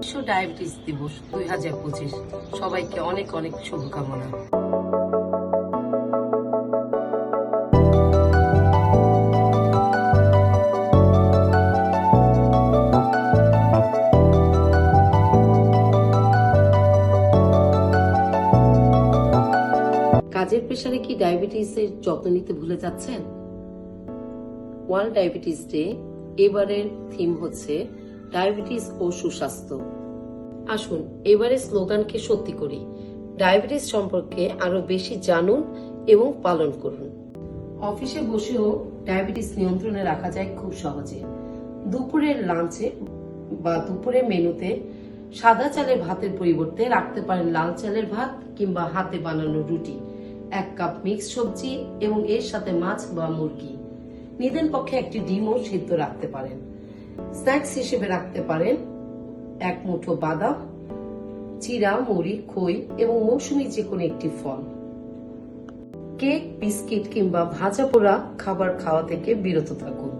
বিশ্ব ডায়াবেটিস দিবস দুই হাজার পঁচিশ। সবাইকে অনেক অনেক শুভকামনা। কাজের প্রেশারে কি ডায়াবেটিসের যত্ন নিতে ভুলে যাচ্ছেন? ওয়ার্ল্ড ডায়াবেটিস ডে, এবারের থিম হচ্ছে ডায়াবেটিস ও সুস্বাস্থ্য। আসুন এবারে স্লোগানকে সত্যি করি। ডায়াবেটিস সম্পর্কে আরও বেশি জানুন এবং পালন করুন। অফিসে বসেও ডায়াবেটিস নিয়ন্ত্রণে রাখা যায় খুব সহজে। দুপুরের লাঞ্চে বা দুপুরের মেনুতে সাদা চালের ভাতের পরিবর্তে রাখতে পারেন লাল চালের ভাত কিংবা হাতে বানানো রুটি, এক কাপ মিক্স সবজি এবং এর সাথে মাছ বা মুরগি। নিদেন পক্ষে একটি ডিমও সিদ্ধ রাখতে পারেন। স্ন্যাক্স হিসেবে রাখতে পারেন এক মুঠো বাদাম, চিরা, মুড়ি, খই এবং মৌসুমী যে কোনো একটি ফল। কেক, বিস্কিট কিংবা ভাজা পোড়া খাবার খাওয়া থেকে বিরত থাকুন।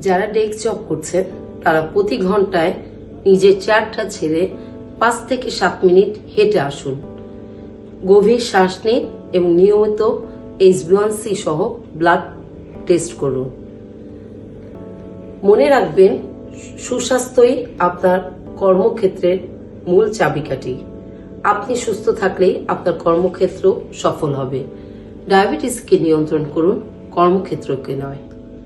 যারা ডেস্ক জব করছেন, তারা প্রতি ঘন্টায় নিজের চেয়ারটা ছেড়ে পাঁচ থেকে সাত মিনিট হেঁটে আসুন। গভীর শ্বাস নিন এবং নিয়মিত এইচবিওয়ানসি সহ ব্লাড টেস্ট করুন। মনে রাখবেন, সুস্বাস্থ্যই আপনার কর্মক্ষেত্রের মূল চাবিকাঠি। আপনি সুস্থ থাকলেই আপনার কর্মক্ষেত্র সফল হবে। ডায়াবেটিসকে নিয়ন্ত্রণ করুন, কর্মক্ষেত্রকে নয়।